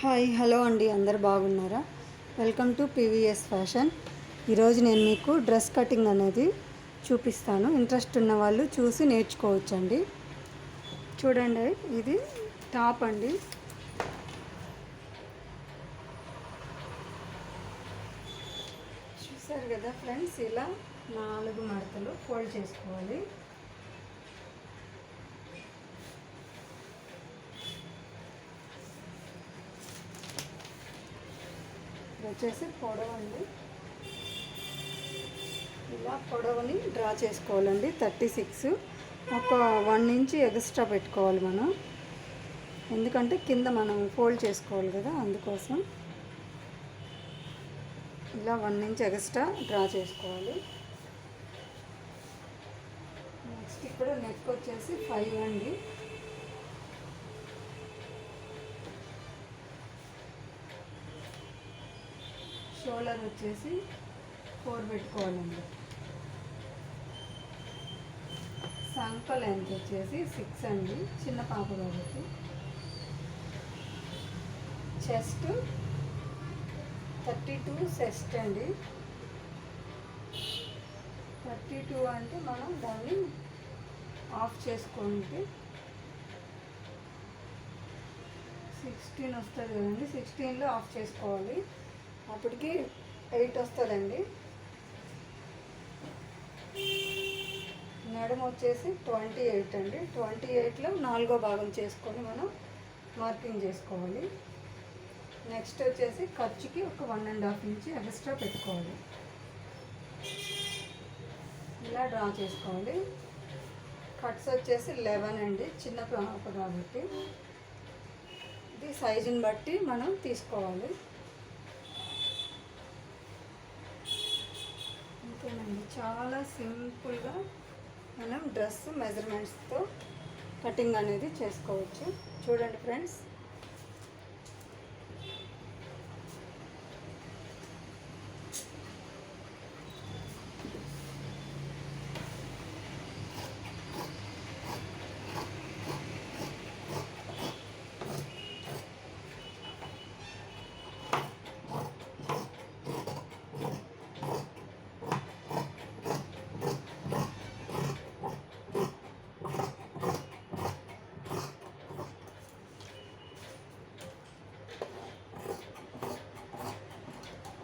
Hi hello అండి. అందరు బాగున్నారా? Welcome to PVS fashion. ఈరోజు నేను మీకు డ్రెస్ కటింగ్ అనేది చూపిస్తాను. ఇంట్రెస్ట్ ఉన్న వాళ్ళు చూసి నేర్చుకోవచ్చండి. చూడండి ఇది టాప్ అండి. చూసారు కదా ఫ్రెండ్స్ ఇలా నాలుగు మడతలు ఫోల్డ్ చేసుకోవాలి. ఇది వచ్చేసి పొడవండి. ఇలా పొడవుని డ్రా చేసుకోవాలండి థర్టీ సిక్స్. ఒక వన్ ఇంచ్ ఎక్స్ట్రా పెట్టుకోవాలి మనం. ఎందుకంటే కింద మనం ఫోల్డ్ చేసుకోవాలి కదా అందుకోసం. ఇలా వన్ ఇంచ్ ఎక్స్ట్రా డ్రా చేసుకోవాలి. నెక్స్ట్ ఇప్పుడు నెక్ వచ్చేసి ఫైవ్ అండి. షోల్డర్ వచ్చేసి ఫోర్ పెట్టుకోవాలండి. సంక లెంత్ వచ్చేసి సిక్స్ అండి చిన్న పాప కాబట్టి. చెస్ట్ థర్టీ టూ చెస్ట్ అండి. థర్టీ టూ అంటే మనం దాన్ని ఆఫ్ చేసుకుంటే సిక్స్టీన్ వస్తుంది కదండి సిక్స్టీన్లో ఆఫ్ చేసుకోవాలి. అప్పటికి ఎయిట్ వస్తుందండి. నడుము వచ్చేసి ట్వంటీ ఎయిట్ అండి. ట్వంటీ ఎయిట్లో నాలుగో భాగం చేసుకొని మనం మార్కింగ్ చేసుకోవాలి. నెక్స్ట్ వచ్చేసి ఖర్చుకి ఒక one and half inch extra పెట్టుకోవాలి. ఇలా డ్రా చేసుకోవాలి. కట్స్ వచ్చేసి లెవెన్ అండి చిన్న పాప కాబట్టి. ఇది సైజుని బట్టి మనం తీసుకోవాలి. ఓకేనండి. చాలా సింపుల్గా మనం డ్రెస్ మెజర్మెంట్స్తో కటింగ్ అనేది చేసుకోవచ్చు. చూడండి ఫ్రెండ్స్.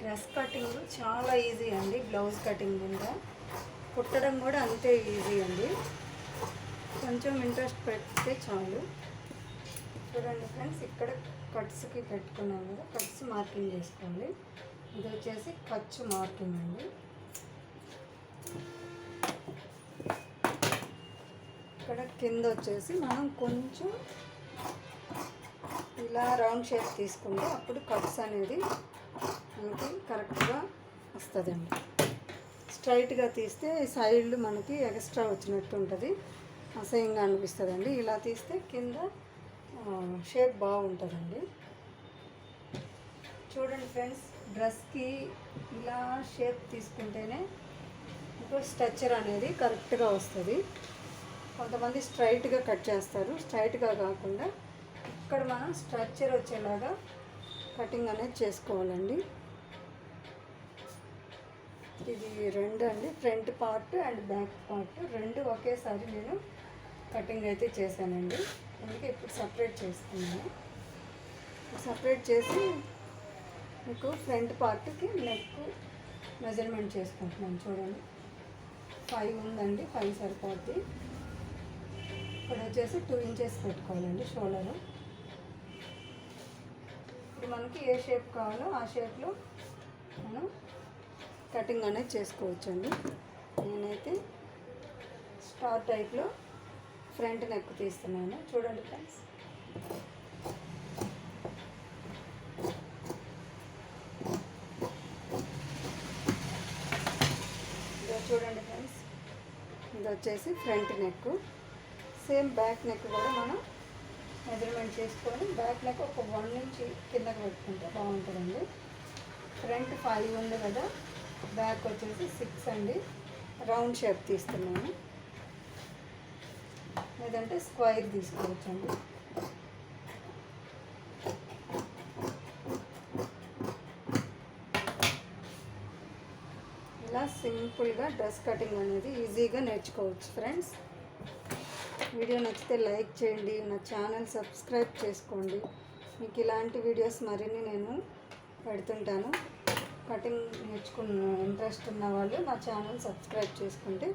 డ్రెస్ కటింగ్ చాలా ఈజీ అండి బ్లౌజ్ కటింగ్ కూడా కుట్టడం కూడా అంతే ఈజీ అండి. కొంచెం ఇంట్రెస్ట్ పెడితే చాలు. చూడండి ఫ్రెండ్స్ ఇక్కడ కట్స్కి పెట్టుకున్నాం కదా కట్స్ మార్కింగ్ చేసుకోండి. ఇది వచ్చేసి ఖర్చు మార్కింగ్ అండి. ఇక్కడ కింద వచ్చేసి మనం కొంచెం ఇలా రౌండ్ షేప్ తీసుకుంటే అప్పుడు కట్స్ అనేది మనకి కరెక్ట్గా వస్తుందండి. స్ట్రైట్గా తీస్తే సైడ్లు మనకి ఎక్స్ట్రా వచ్చినట్టు ఉంటుంది. అసహ్యంగా అనిపిస్తుందండి. ఇలా తీస్తే కింద షేప్ బాగుంటుందండి. చూడండి ఫ్రెండ్స్ డ్రెస్కి ఇలా షేప్ తీసుకుంటేనే ఇప్పుడు స్ట్రక్చర్ అనేది కరెక్ట్గా వస్తుంది. కొంతమంది స్ట్రైట్గా కట్ చేస్తారు. స్ట్రైట్గా కాకుండా ఇక్కడ మనం స్ట్రక్చర్ వచ్చేలాగా కటింగ్ అనేది చేసుకోవాలండి. ఇది రెండు అండి. Front part and back part. రెండు ఒకేసారి నేను కటింగ్ అయితే చేశానండి. అందుకే ఇప్పుడు సపరేట్ చేస్తున్నాను. సపరేట్ చేసి మీకు ఫ్రంట్ పార్ట్కి నెక్ మెజర్మెంట్ చేసుకుంటున్నాను. చూడండి. ఫైవ్ ఉందండి. ఫైవ్ సరిపోద్ది. ఇక్కడ వచ్చేసి టూ ఇంచెస్ పెట్టుకోవాలండి షోల్డర్. ఇప్పుడు మనకి ఏ షేప్ కావాలో ఆ షేప్లో మనం కటింగ్ అనేది చేసుకోవచ్చండి. నేనైతే స్టార్ టైప్లో ఫ్రంట్ నెక్ తీస్తున్నాను. చూడండి ఫ్రెండ్స్. ఇదో చూడండి ఫ్రెండ్స్. ఇది వచ్చేసి front neck. Same back neck కూడా మనం మెజర్మెంట్ చేసుకొని బ్యాక్ నెక్ ఒక వన్ నుంచి కిందకి పెట్టుకుంటే బాగుంటుందండి. ఫ్రంట్ ఫైవ్ ఉంది కదా. బ్యాక్ వచ్చేసి సిక్స్ అండి. రౌండ్ షేప్ తీస్తున్నాను. లేదంటే స్క్వైర్ తీసుకోవచ్చు అండి ఇలా సింపుల్గా డ్రెస్ కటింగ్ అనేది ఈజీగా నేర్చుకోవచ్చు ఫ్రెండ్స్. వీడియో నచ్చితే లైక్ చేయండి నా ఛానల్ సబ్స్క్రైబ్ చేసుకోండి. మీకు ఇలాంటి వీడియోస్ మరిన్ని నేను పెడుతుంటాను. కటింగ్ నేర్చుకున్న ఇంట్రెస్ట్ ఉన్న వాళ్ళు నా ఛానల్ సబ్స్క్రైబ్ చేసుకుంటే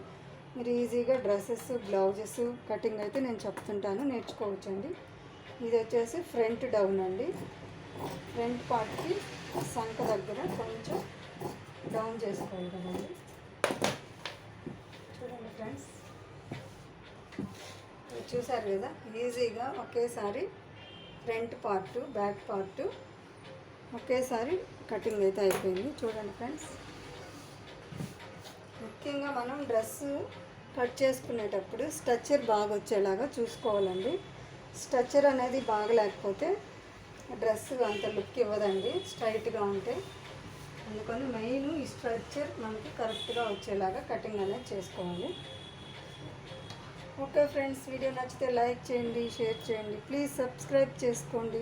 మీరు ఈజీగా డ్రెస్సెస్ బ్లౌజెస్ కటింగ్ అయితే నేను చెప్తుంటాను నేర్చుకోవచ్చండి. ఇది వచ్చేసి ఫ్రంట్ డౌన్ అండి. ఫ్రంట్ పార్ట్కి సంఖ దగ్గర కొంచెం డౌన్ చేసుకోవాలి కదండి. చూడండి ఫ్రెండ్స్. చూసారు కదా ఈజీగా ఒకేసారి ఫ్రంట్ పార్టు బ్యాక్ పార్ట్ ఒకేసారి కటింగ్ అయితే అయిపోయింది. చూడండి ఫ్రెండ్స్. ముఖ్యంగా మనం డ్రెస్ కట్ చేసుకునేటప్పుడు స్ట్రక్చర్ బాగా వచ్చేలాగా చూసుకోవాలండి. స్ట్రక్చర్ అనేది బాగా లేకపోతే డ్రెస్ అంత లుక్ ఇవ్వదండి. స్ట్రైట్గా ఉంటే. అందుకని మెయిన్ ఈ స్ట్రక్చర్ మనకి కరెక్ట్గా వచ్చేలాగా కటింగ్ అనేది చేసుకోవాలి. ఓకే ఫ్రెండ్స్ వీడియో నచ్చితే లైక్ చేయండి షేర్ చేయండి. ప్లీజ్ సబ్స్క్రైబ్ చేసుకోండి.